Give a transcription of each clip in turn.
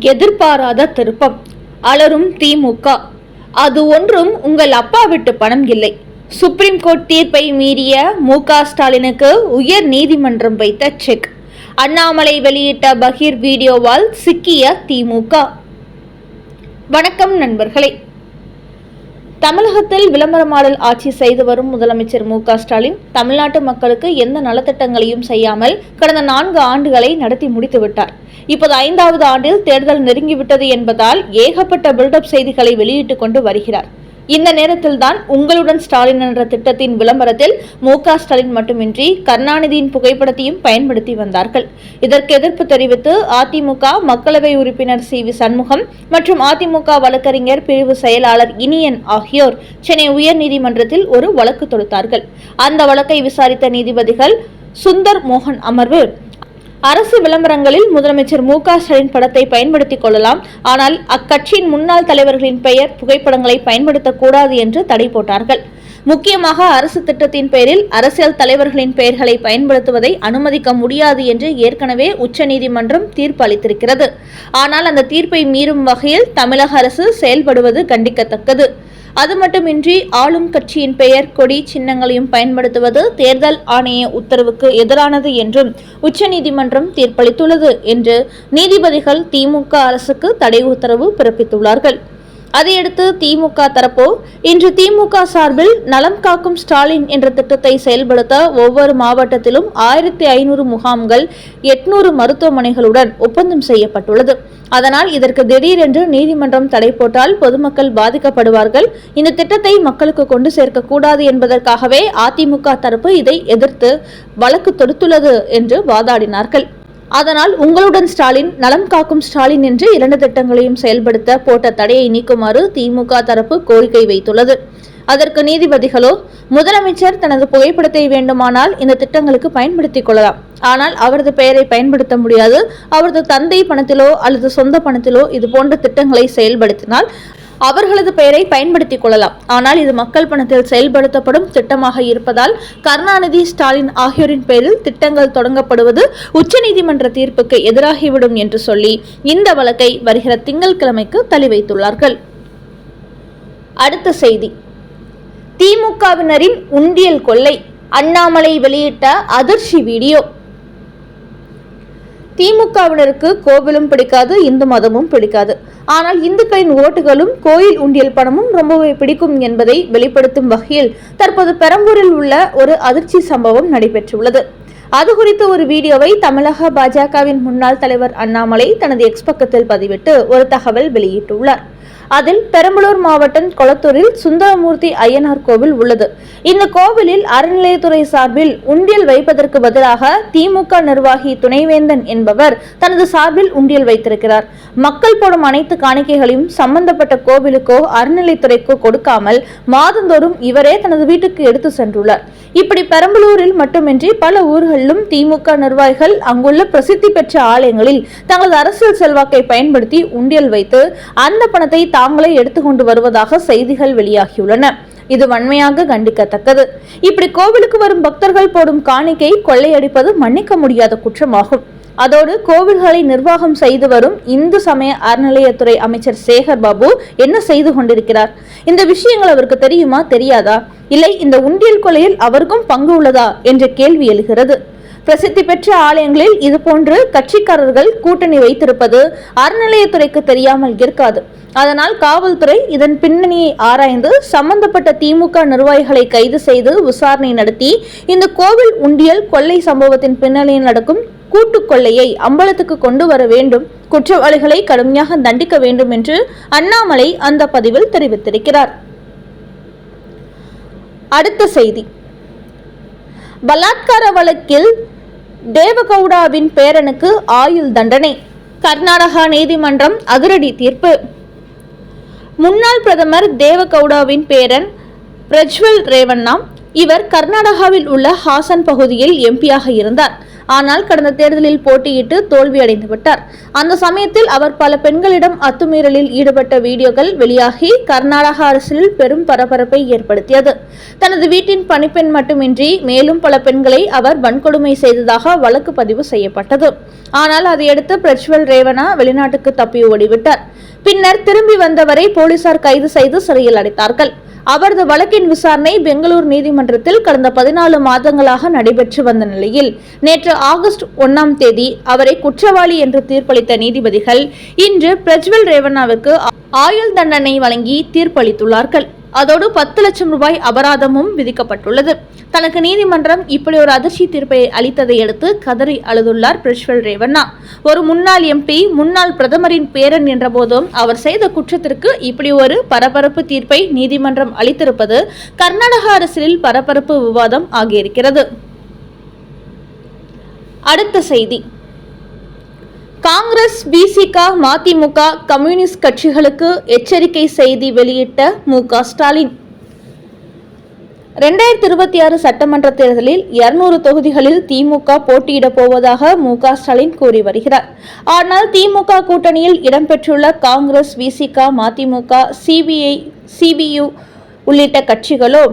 எதிர்பாராத திருப்பம். அலரும் திமுக. அது ஒன்றும் உங்கள் அப்பா விட்டு பணம் இல்லை. சுப்ரீம் கோர்ட் தீர்ப்பை மீறிய மு க ஸ்டாலினுக்கு உயர் நீதிமன்றம் வைத்த செக். அண்ணாமலை வெளியிட்ட பகீர் வீடியோவால் சிக்கிய திமுக. வணக்கம் நண்பர்களே. தமிழகத்தில் விளம்பரமாடல் ஆட்சி செய்து வரும் முதலமைச்சர் மு ஸ்டாலின் தமிழ்நாட்டு மக்களுக்கு எந்த நலத்திட்டங்களையும் செய்யாமல் கடந்த நான்கு ஆண்டுகளை நடத்தி முடித்துவிட்டார் இப்போது ஐந்தாவது ஆண்டில் தேர்தல் நெருங்கிவிட்டது என்பதால் ஏகப்பட்ட பில்டப் செய்திகளை வெளியிட்டுக் கொண்டு வருகிறார். இந்த நேரத்தில்தான் உங்களுடன் ஸ்டாலின் என்ற திட்டத்தின் விளம்பரத்தில் மு க ஸ்டாலின் மட்டுமின்றி கருணாநிதியின் புகைப்படத்தையும் பயன்படுத்தி வந்தார்கள். இதற்கு எதிர்ப்பு தெரிவித்து அதிமுக மக்களவை உறுப்பினர் சி. வி. சண்முகம் மற்றும் அதிமுக வழக்கறிஞர் பிரிவு செயலாளர் இனியன் ஆகியோர் சென்னை உயர்நீதிமன்றத்தில் ஒரு வழக்கு தொடுத்தார்கள். அந்த வழக்கை விசாரித்த நீதிபதிகள் சுந்தர் மோகன் அமர்வு அரசு விளம்பரங்களில் முதலமைச்சர் மு க ஸ்டாலின் படத்தை பயன்படுத்திக் கொள்ளலாம். ஆனால் அக்கட்சியின் முன்னாள் தலைவர்களின் பெயர் புகைப்படங்களை பயன்படுத்தக்கூடாது என்று தடை போட்டார்கள். முக்கியமாக அரசு திட்டத்தின் பெயரில் அரசியல் தலைவர்களின் பெயர்களை பயன்படுத்துவதை அனுமதிக்க முடியாது என்று ஏற்கனவே உச்சநீதிமன்றம் தீர்ப்பு அளித்திருக்கிறது. ஆனால் அந்த தீர்ப்பை மீறும் வகையில் தமிழக அரசு செயல்படுவது கண்டிக்கத்தக்கது. அது மட்டுமின்றி ஆளும் கட்சியின் பெயர் கொடி சின்னங்களையும் பயன்படுத்துவது தேர்தல் ஆணைய உத்தரவுக்கு எதிரானது என்றும் உச்சநீதிமன்றம் தீர்ப்பளித்துள்ளது என்று நீதிபதிகள் திமுக அரசுக்கு தடை உத்தரவு பிறப்பித்துள்ளார்கள். அதையடுத்து திமுக தரப்போ இன்று திமுக சார்பில் நலம் காக்கும் ஸ்டாலின் என்ற திட்டத்தை செயல்படுத்த ஒவ்வொரு மாவட்டத்திலும் ஆயிரத்தி ஐநூறு முகாம்கள் எட்நூறு மருத்துவமனைகளுடன் ஒப்பந்தம் செய்யப்பட்டுள்ளது. அதனால் இதற்கு திடீரென்று நீதிமன்றம் தடை போட்டால் பொதுமக்கள் பாதிக்கப்படுவார்கள். இந்த திட்டத்தை மக்களுக்கு கொண்டு சேர்க்கக்கூடாது என்பதற்காகவே அதிமுக தரப்பு இதை எதிர்த்து வழக்கு தொடுத்துள்ளது என்று வாதாடினார்கள். அதனால் உங்களுடன் ஸ்டாலின் நலம் காக்கும் ஸ்டாலின் என்று இரண்டு திட்டங்களையும் செயல்படுத்த போட்ட தடையை நீக்குமாறு திமுக தரப்பு கோரிக்கை வைத்துள்ளது. அதற்கு நீதிபதிகளோ முதலமைச்சர் தனது புகைப்படத்தை வேண்டுமானால் இந்த திட்டங்களுக்கு பயன்படுத்திக் கொள்ளலாம். ஆனால் அவரது பெயரை பயன்படுத்த முடியாது. அவரது தந்தை பணத்திலோ அல்லது சொந்த பணத்திலோ இது போன்ற திட்டங்களை செயல்படுத்தினால் அவர்களது பெயரை பயன்படுத்திக் கொள்ளலாம். ஆனால் இது மக்கள் பணத்தில் செயல்படுத்தப்படும் திட்டமாக இருப்பதால் கருணாநிதி ஸ்டாலின் ஆகியோரின் பெயரில் திட்டங்கள் தொடங்கப்படுவது உச்சநீதிமன்ற தீர்ப்புக்கு எதிராகிவிடும் என்று சொல்லி இந்த வழக்கை வருகிற திங்கட்கிழமைக்கு தள்ளி வைத்துள்ளார்கள் அடுத்த செய்தி. திமுகவினரின் உண்டியல் கொள்ளை. அண்ணாமலை வெளியிட்ட அதிர்ச்சி வீடியோ. திமுகவினருக்கு கோவிலும் பிடிக்காது இந்து மதமும் பிடிக்காது. ஆனால் இந்துக்களின் ஓட்டுகளும் கோயில் உண்டியல் பணமும் ரொம்பவே பிடிக்கும் என்பதை வெளிப்படுத்தும் வகையில் தற்போது பெரம்பூரில் உள்ள ஒரு அதிர்ச்சி சம்பவம் நடைபெற்றுள்ளது. அது குறித்த ஒரு வீடியோவை தமிழக பாஜகவின் முன்னாள் தலைவர் அண்ணாமலை தனது எக்ஸ் பக்கத்தில் பதிவிட்டு ஒரு தகவல் வெளியிட்டுள்ளார். அதில் பெரம்பலூர் மாவட்டம் கொளத்தூரில் சுந்தரமூர்த்தி ஐயனார் கோவில் உள்ளது. இந்த கோவிலில் அறநிலையத்துறை சார்பில் உண்டியல் வைப்பதற்கு பதிலாக திமுக நிர்வாகி துணைவேந்தன் என்பவர் தனது சார்பில் உண்டியல் வைத்திருக்கிறார். மக்கள் போடும் அனைத்து காணிக்கைகளையும் சம்பந்தப்பட்ட கோவிலுக்கோ அறநிலைத்துறைக்கோ கொடுக்காமல் மாதந்தோறும் இவரே தனது வீட்டுக்கு எடுத்து சென்றுள்ளார். இப்படி பெரம்பலூரில் மட்டுமின்றி பல ஊர்களிலும் திமுக நிர்வாகிகள் அங்குள்ள பிரசித்தி பெற்ற ஆலயங்களில் தங்களது அரசியல் செல்வாக்கை பயன்படுத்தி உண்டியல் வைத்து அந்த பணத்தை தாங்களே எடுத்துக்கொண்டு வருவதாக செய்திகள் வெளியாகியுள்ளன. இது வன்மையாக கண்டிக்கத்தக்கது. இப்படி கோவிலுக்கு வரும் பக்தர்கள் போடும் காணிக்கை கொள்ளையடிப்பது மன்னிக்க முடியாத குற்றமாகும். அதோடு கோவில்களை நிர்வாகம் செய்து வரும் இந்து சமய அறநிலையத்துறை அமைச்சர் சேகர் பாபு என்ன செய்து கொண்டிருக்கிறார்? இந்த விஷயங்கள் அவருக்கு தெரியுமா தெரியாதா? இல்லை இந்த உண்டியல் கொலையில் அவருக்கும் பங்கு உள்ளதா? என்ற கேள்வி எழுகிறது. பிரசித்தி பெற்ற ஆலயங்களில் இதுபோன்று கட்சிக்காரர்கள் கூட்டணி வைத்திருப்பது அறநிலையத்துறைக்கு தெரியாமல் இருக்காது. அதனால் காவல்துறை இதன் பின்னணியை ஆராய்ந்து சம்பந்தப்பட்ட திமுக நிர்வாகிகளை கைது செய்து விசாரணை நடத்தி இந்த கோவில் உண்டியல் கொள்ளை சம்பவத்தின் பின்னணியில் நடக்கும் கூட்டு கொள்ளையை அம்பலத்துக்கு கொண்டு வர வேண்டும். குற்றவாளிகளை கடுமையாக தண்டிக்க வேண்டும் என்று அண்ணாமலை அந்த பதிவில் தெரிவித்திருக்கிறார். அடுத்த செய்தி. பலாத்கார வழக்கில் தேவகவுடாவின் பேரனுக்கு ஆயுள் தண்டனை. கர்நாடகா நீதிமன்றம் அதிரடி தீர்ப்பு. முன்னாள் பிரதமர் தேவகவுடாவின் பேரன் பிரஜ்வல் ரேவண்ணா இவர் கர்நாடகாவில் உள்ள ஹாசன் பகுதியில் எம்பியாக இருந்தார். ஆனால் கடந்த தேர்தலில் போட்டியிட்டு தோல்வியடைந்து விட்டார். அந்த சமயத்தில் அவர் பல பெண்களிடம் அத்துமீறலில் ஈடுபட்ட வீடியோக்கள் வெளியாகி கர்நாடக அரசில் பெரும் பரபரப்பை ஏற்படுத்தியது. தனது வீட்டின் பணிப்பெண் மட்டுமின்றி மேலும் பல பெண்களை அவர் வன்கொடுமை செய்ததாக வழக்கு பதிவு செய்யப்பட்டது. ஆனால் அதையடுத்து பிரஜ்வல் ரேவனா வெளிநாட்டுக்கு தப்பி ஓடிவிட்டார். பின்னர் திரும்பி வந்தவரை போலீசார் கைது செய்து சிறையில் அடைத்தார்கள். அவரது வழக்கின் விசாரணை பெங்களூர் நீதிமன்றத்தில் கடந்த பதினாலு மாதங்களாக நடைபெற்று வந்த நிலையில் நேற்று ஆகஸ்ட் ஒன்னாம் தேதி அவரை குற்றவாளி என்று தீர்ப்பளித்த நீதிபதிகள் இன்று பிரஜ்வல் ரேவண்ணாவுக்கு ஆயுள் தண்டனை வழங்கி தீர்ப்பளித்துள்ளார்கள். அதோடு பத்து லட்சம் ரூபாய் அபராதமும் விதிக்கப்பட்டுள்ளது. தனக்கு நீதிமன்றம் இப்படி ஒரு அதிர்ச்சி தீர்ப்பை அளித்ததை அடுத்து கதறி அழுதுள்ளார் பிரஷ்வல் ரேவண்ணா. ஒரு முன்னாள் எம்பி முன்னாள் பிரதமரின் பேரன் என்ற போதும் அவர் செய்த குற்றத்திற்கு இப்படி ஒரு பரபரப்பு தீர்ப்பை நீதிமன்றம் அளித்திருப்பது கர்நாடக அரசியலில் பரபரப்பு விவாதம் ஆகியிருக்கிறது. அடுத்த செய்தி. காங்கிரஸ் பிசிக மதிமுக கம்யூனிஸ்ட் கட்சிகளுக்கு எச்சரிக்கை செய்தி வெளியிட்ட மு க ஸ்டாலின். ரெண்டாயிரத்தி இருபத்தி ஆறு சட்டமன்ற தேர்தலில் இருநூறு தொகுதிகளில் திமுக போட்டியிடப் போவதாக மு க ஸ்டாலின் கூறி வருகிறார். ஆனால் திமுக கூட்டணியில் இடம்பெற்றுள்ள காங்கிரஸ் விசிக மதிமுக சிபிஐ சிபியு உள்ளிட்ட கட்சிகளோ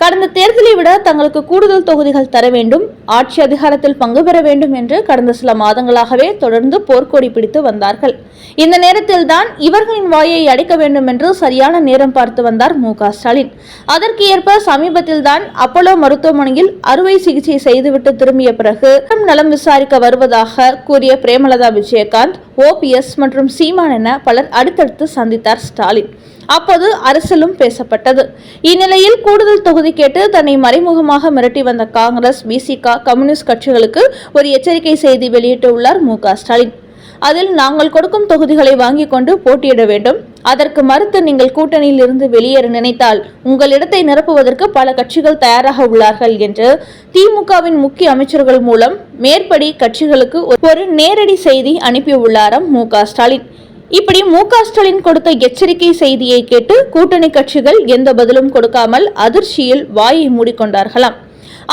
கடந்த தேர்தலை விட தங்களுக்கு கூடுதல் தொகுதிகள் தர வேண்டும். ஆட்சி அதிகாரத்தில் பங்கு பெற வேண்டும் என்று கடந்த சில மாதங்களாகவே தொடர்ந்து போர்க்கொடி பிடித்து வந்தார்கள். இந்த நேரத்தில் தான் இவர்களின் வாயை அடைக்க வேண்டும் என்று சரியான நேரம் பார்த்து வந்தார் மு க ஸ்டாலின். அதற்கு ஏற்ப சமீபத்தில் தான் அப்போலோ மருத்துவமனையில் அறுவை சிகிச்சை செய்துவிட்டு திரும்பிய பிறகு நலம் விசாரிக்க வருவதாக கூறிய பிரேமலதா விஜயகாந்த் ஓபிஎஸ் மற்றும் சீமான் என பலர் அடுத்தடுத்து சந்தித்தார் ஸ்டாலின். அப்போது அரசலும் பேசப்பட்டது. இந்நிலையில் கூடுதல் தொகுதி கேட்டு தன்னை மறைமுகமாக மிரட்டி வந்த காங்கிரஸ் பிசிக கம்யூனிஸ்ட் கட்சிகளுக்கு ஒரு எச்சரிக்கை செய்தி வெளியிட்டுள்ளார் மு. ஸ்டாலின். அதில் நாங்கள் கொடுக்கும் தொகுதிகளை வாங்கிக் கொண்டு போட்டியிட வேண்டும். அதற்கு மறுத்து நீங்கள் கூட்டணியில் இருந்து வெளியேற நினைத்தால் உங்கள் இடத்தை நிரப்புவதற்கு பல கட்சிகள் தயாராக உள்ளார்கள் என்று திமுகவின் முக்கிய அமைச்சர்கள் மூலம் மேற்படி கட்சிகளுக்கு ஒரு நேரடி செய்தி அனுப்பியுள்ளாராம் மு. ஸ்டாலின். இப்படி மு க ஸ்டாலின் கொடுத்த எச்சரிக்கை செய்தியை கேட்டு கூட்டணி கட்சிகள் எந்த பதிலும் கொடுக்காமல் அதிர்ச்சியில் வாயை மூடிக்கொண்டார்களாம்.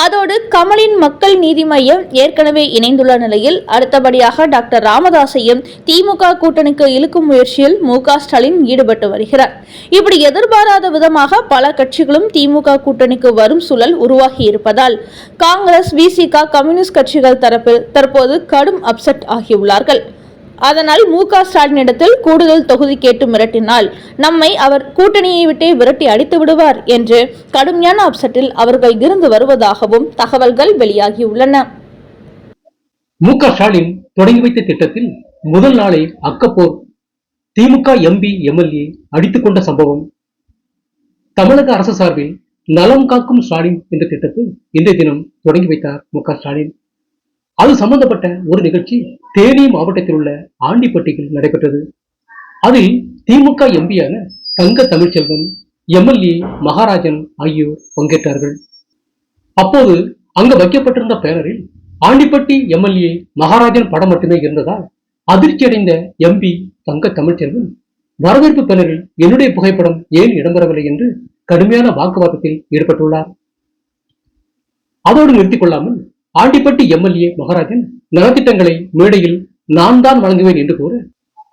அதோடு கமலின் மக்கள் நீதி மையம் ஏற்கனவே இணைந்துள்ள நிலையில் அடுத்தபடியாக டாக்டர் ராமதாஸையும் திமுக கூட்டணிக்கு இழுக்கும் முயற்சியில் மு ஸ்டாலின் ஈடுபட்டு வருகிறார். இப்படி எதிர்பாராத விதமாக பல கட்சிகளும் திமுக கூட்டணிக்கு வரும் சூழல் உருவாகி இருப்பதால் காங்கிரஸ் விசிக கம்யூனிஸ்ட் கட்சிகள் தரப்பில் தற்போது கடும் அப்செட் ஆகியுள்ளார்கள். அதனால் மு க ஸ்டாலினிடத்தில் கூடுதல் தொகுதி கேட்டு மிரட்டினால் நம்மை அவர் கூட்டணியை விட்டே விரட்டி அடித்து விடுவார் என்று கடுமையான அப்செட்டில் அவர்கள் இருந்து வருவதாகவும் தகவல்கள் வெளியாகியுள்ளன. மு க ஸ்டாலின் தொடங்கி வைத்த திட்டத்தில் முதல் நாளே அக்கப்போர் திமுக எம்பி எம்எல்ஏ அடித்துக் கொண்ட சம்பவம். தமிழக அரசு சார்பில் நலம் காக்கும் ஸ்டாலின் என்ற திட்டத்தை இன்றைய தினம் தொடங்கி வைத்தார் மு க ஸ்டாலின். அது சம்பந்தப்பட்ட ஒரு நிகழ்ச்சி தேனி மாவட்டத்தில் உள்ள ஆண்டிப்பட்டியில் நடைபெற்றது. அதில் திமுக எம்பியான தங்க தமிழ்ச்செல்வன் எம்எல்ஏ மகாராஜன் ஆகியோர் பங்கேற்றார்கள். அப்போது அங்கு வைக்கப்பட்டிருந்த பேனரில் ஆண்டிப்பட்டி எம்எல்ஏ மகாராஜன் படம் மட்டுமே இருந்ததால் அதிர்ச்சியடைந்த எம்பி தங்க தமிழ்ச்செல்வன் வரவேற்பு பேனரில் என்னுடைய புகைப்படம் ஏன் இடம்பெறவில்லை என்று கடுமையான வாக்குவாதத்தில் ஈடுபட்டுள்ளார். அதோடு நிறுத்திக் கொள்ளாமல் ஆண்டிப்பட்டி எம்எல்ஏ மகாராஜன் நலத்திட்டங்களை மேடையில் நான் தான் வழங்குவேன் என்று கூற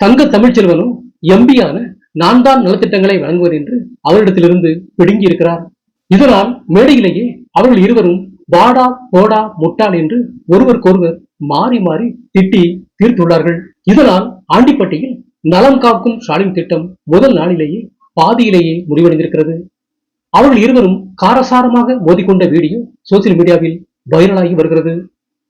தங்க தமிழ்ச்செல்வனும் எம்பியான நான் தான் நலத்திட்டங்களை வழங்குவேன் என்று அவரிடத்திலிருந்து பிடுங்கி இருக்கிறார் இதனால் மேடையிலேயே அவர்கள் இருவரும் வாடா போடா முட்டாள் என்று ஒருவருக்கொருவர் மாறி மாறி திட்டி தீர்த்துள்ளார்கள். இதனால் ஆண்டிப்பட்டியில் நலம் காக்கும் ஸ்டாலின் திட்டம் முதல் நாளிலேயே பாதியிலேயே முடிவடைந்திருக்கிறது. அவர்கள் இருவரும் காரசாரமாக மோதிக்கொண்ட வீடியோ சோசியல் மீடியாவில் வைரலாகி வருகிறது.